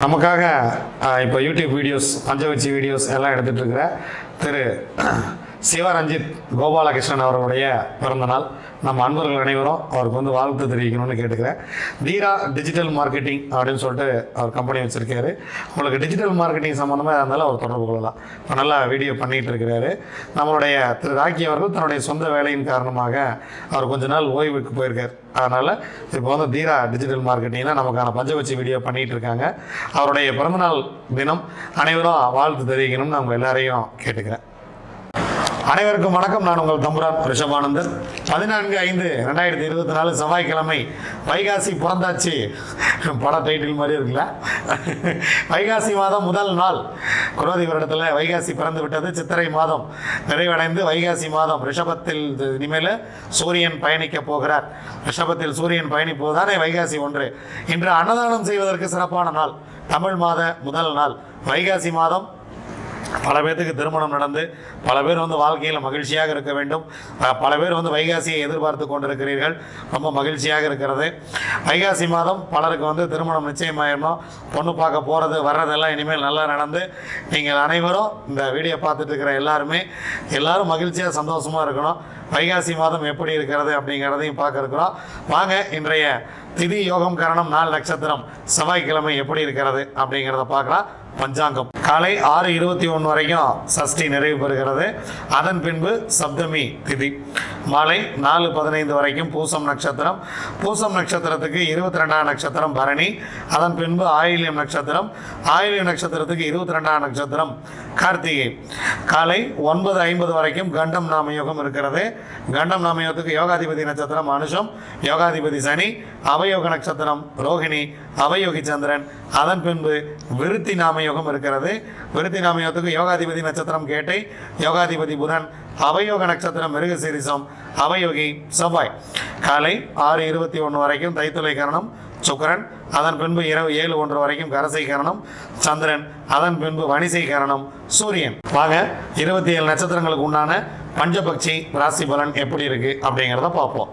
நமக்காக ஆஹ், இப்போ YouTube videos பஞ்சவச்சி videos எல்லாம் எடுத்துட்டு இருக்கிற திரு சிவரஞ்சித் கோபாலகிருஷ்ணன் அவர்களுடைய பிறந்தநாள் நம்ம அன்பர்கள் அனைவரும் அவருக்கு வந்து வாழ்த்து தெரிவிக்கணும்னு கேட்டுக்கிறேன். தீரா டிஜிட்டல் மார்க்கெட்டிங் அப்படின்னு சொல்லிட்டு அவர் கம்பெனி வச்சுருக்காரு. உங்களுக்கு டிஜிட்டல் மார்க்கெட்டிங் சம்மந்தமாக இருந்தாலும் அவர் தொடர்பு கொள்ளலாம். இப்போ நல்லா வீடியோ பண்ணிகிட்டு இருக்கிறாரு. நம்மளுடைய திரு ராக்கி அவர்கள் தன்னுடைய சொந்த வேலையின் காரணமாக அவர் கொஞ்ச நாள் ஓய்வுக்கு போயிருக்கார். அதனால் இப்போ வந்து தீரா டிஜிட்டல் மார்க்கெட்டிங்கில் நமக்கான பஞ்சபட்சி வீடியோ பண்ணிகிட்டு இருக்காங்க. அவருடைய பிறந்தநாள் தினம் அனைவரும் வாழ்த்து தெரிவிக்கணும்னு அவங்க எல்லாரையும் கேட்டுக்கிறேன். அனைவருக்கும் வணக்கம். நான் உங்கள் தம்புரான் ரிஷபானந்தன். பதினான்கு ஐந்து ரெண்டாயிரத்தி இருபத்தி நாலு செவ்வாய்க்கிழமை வைகாசி பிறந்தாச்சு. பட டைட்டில் மாதிரி இருக்குல்ல? வைகாசி மாதம் முதல் நாள். குரோதி வருடத்தில் வைகாசி பிறந்து விட்டது. சித்திரை மாதம் நிறைவடைந்து வைகாசி மாதம் ரிஷபத்தில் இனிமேல் சூரியன் பயணிக்க போகிறார். ரிஷபத்தில் சூரியன் பயணிப்பதுதானே வைகாசி ஒன்று. இன்று அன்னதானம் செய்வதற்கு சிறப்பான நாள். தமிழ் மாத முதல் நாள். வைகாசி மாதம் பல பேர்த்துக்கு திருமணம் நடந்து பல பேர் வந்து வாழ்க்கையில் மகிழ்ச்சியாக இருக்க வேண்டும். பல பேர் வந்து வைகாசியை எதிர்பார்த்து கொண்டிருக்கிறீர்கள். ரொம்ப மகிழ்ச்சியாக இருக்கிறது. வைகாசி மாதம் பலருக்கு வந்து திருமணம் நிச்சயமாயிடணும் பொண்ணு பார்க்க போகிறது வர்றதெல்லாம் இனிமேல் நல்லா நடந்து நீங்கள் அனைவரும் இந்த வீடியோ பார்த்துட்டு இருக்கிற எல்லாருமே எல்லாரும் மகிழ்ச்சியாக சந்தோஷமாக இருக்கணும். வைகாசி மாதம் எப்படி இருக்கிறது அப்படிங்கிறதையும் பார்க்க இருக்கிறோம் வாங்க இன்றைய திதி யோகம் கரணம் நாள் நட்சத்திரம். செவ்வாய்க்கிழமை எப்படி இருக்கிறது அப்படிங்கிறத பார்க்கலாம். பஞ்சாங்கம். காலை ஆறு இருபத்தி ஒன்று வரைக்கும் சஷ்டி நிறைவு பெறுகிறது. அதன் பின்பு சப்தமி திதி. மாலை நாலு பதினைந்து வரைக்கும் பூசம் நட்சத்திரம். பூசம் நட்சத்திரத்துக்கு இருபத்தி ரெண்டாம் நட்சத்திரம் பரணி. அதன் பின்பு ஆயில்யம் நட்சத்திரம். ஆயில்யம் நட்சத்திரத்துக்கு இருபத்தி ரெண்டாம் நட்சத்திரம் கார்த்திகை. காலை ஒன்பது ஐம்பது வரைக்கும் கண்டம் நாமயோகம் இருக்கிறது. கண்டம் நாமயோகத்துக்கு யோகாதிபதி நட்சத்திரம் அனுஷம். யோகாதிபதி சனி. அவயோக நட்சத்திரம் ரோகிணி அவயோகி சந்திரன். அதன் பின்பு விருத்தி நாமயோகம் இருக்கிறது. விருத்தி நாமயோகத்துக்கு யோகாதிபதி நட்சத்திரம் கேட்டை யோகாதிபதி புதன் அவயோக நட்சத்திரம் மிருகசீரிசம் அவயோகி செவ்வாய். காலை ஆறு இருபத்தி ஒன்று வரைக்கும் தைத்துளை கரணம் சுக்கரன். அதன் பின்பு இரவு ஏழு ஒன்று வரைக்கும் கரசை கரணம் சந்திரன். அதன் பின்பு வணிசை கரணம் சூரியன். வாங்க இருபத்தி ஏழு நட்சத்திரங்களுக்கு உண்டான பஞ்சபக்ஷி ராசி பலன் எப்படி இருக்கு அப்படிங்கிறத பார்ப்போம்.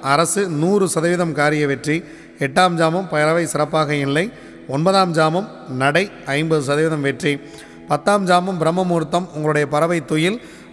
அரசு நூறு சதவீதம் காரிய வெற்றி. எட்டாம் ஜாமம் பறவை சிறப்பாக இல்லை. ஒன்பதாம் ஜாமம் நடை ஐம்பது சதவீதம் வெற்றி. பத்தாம் ஜாமம் பிரம்மமுகூர்த்தம் உங்களுடைய பறவை துயில்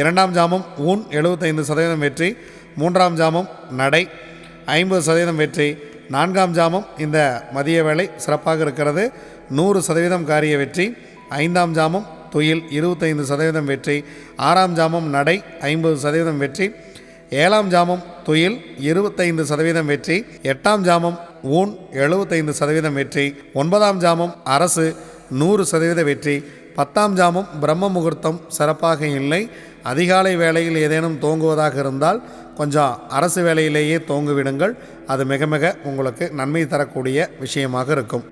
இரண்டாம் ஜாமம் ஊன் எழுபத்தைந்து சதவீதம் வெற்றி மூன்றாம் ஜாமம் நடை ஐம்பது சதவீதம் வெற்றி. நான்காம் ஜாமம் இந்த மதிய வேலை சிறப்பாக இருக்கிறது. நூறு சதவீதம் காரிய வெற்றி. ஐந்தாம் ஜாமம் துயில் இருபத்தைந்து சதவீதம் வெற்றி. ஆறாம் ஜாமம் நடை ஐம்பது சதவீதம் வெற்றி. ஏழாம் ஜாமம் துயில் இருபத்தைந்து சதவீதம் வெற்றி. எட்டாம் ஜாமம் ஊன் எழுபத்தைந்து சதவீதம் வெற்றி. ஒன்பதாம் ஜாமம் அரசு நூறு சதவீத வெற்றி. பத்தாம் ஜாமம் பிரம்ம முகூர்த்தம் சிறப்பாக இல்லை. அதிகாலை வேளையில் ஏதேனும் தோங்குவதாக இருந்தால் கொஞ்சம் அரசு வேலையிலேயே தோங்குவிடுங்கள். அது மிக மிக உங்களுக்கு நன்மை தரக்கூடிய விஷயமாக இருக்கும்.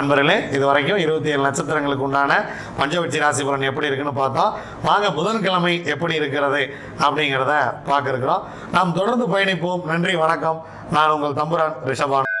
அன்பர்களே இது வரைக்கும் இருபத்தி ஏழு நட்சத்திரங்களுக்கு உண்டான பஞ்சவட்சி ராசி பலன் எப்படி இருக்குன்னு பார்த்தோம் வாங்க புதன்கிழமை எப்படி இருக்கிறது அப்படிங்கிறத பார்க்க இருக்கிறோம். நாம் தொடர்ந்து பயணிப்போம். நன்றி வணக்கம். நான் உங்கள் தம்புரான் ரிஷபான்.